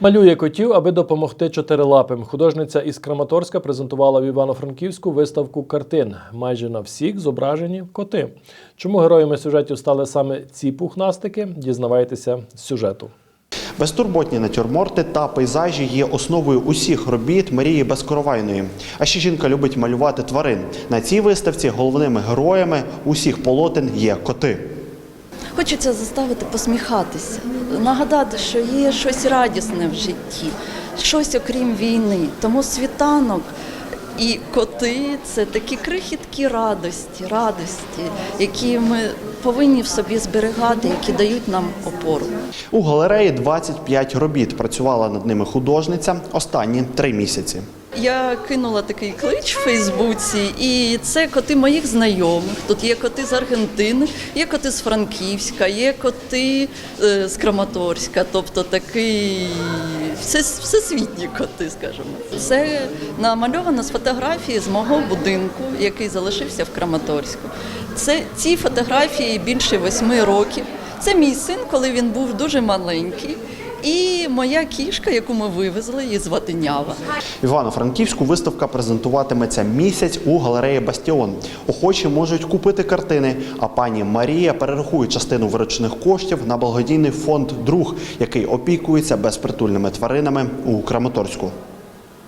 Малює котів, аби допомогти чотирилапим. Художниця із Краматорська презентувала в Івано-Франківську виставку картин. Майже на всіх зображені коти. Чому героями сюжетів стали саме ці пухнастики? Дізнавайтеся з сюжету. Безтурботні натюрморти та пейзажі є основою усіх робіт Марії Безкоровайної. А ще жінка любить малювати тварин. На цій виставці головними героями усіх полотен є коти. Хочеться заставити посміхатися, нагадати, що є щось радісне в житті, щось окрім війни. Тому світанок і коти це такі крихіткі радості, радості, які ми повинні в собі зберігати, які дають нам опору. У галереї 25 робіт. Працювала над ними художниця останні три місяці. Я кинула такий клич в Фейсбуці, і це коти моїх знайомих. Тут є коти з Аргентини, є коти з Франківська, є коти е, з Краматорська, тобто такий все, всесвітні коти, скажімо. Це намальовано з фотографії з мого будинку, який залишився в Краматорську. Це ці фотографії більше восьми років. Це мій син, коли він був дуже маленький. І моя кішка, яку ми вивезли, її звати Нява. Івано-Франківську виставка презентуватиметься місяць у галереї Бастіон. Охочі можуть купити картини. А пані Марія перерахує частину виручених коштів на благодійний фонд Друг, який опікується безпритульними тваринами у Краматорську.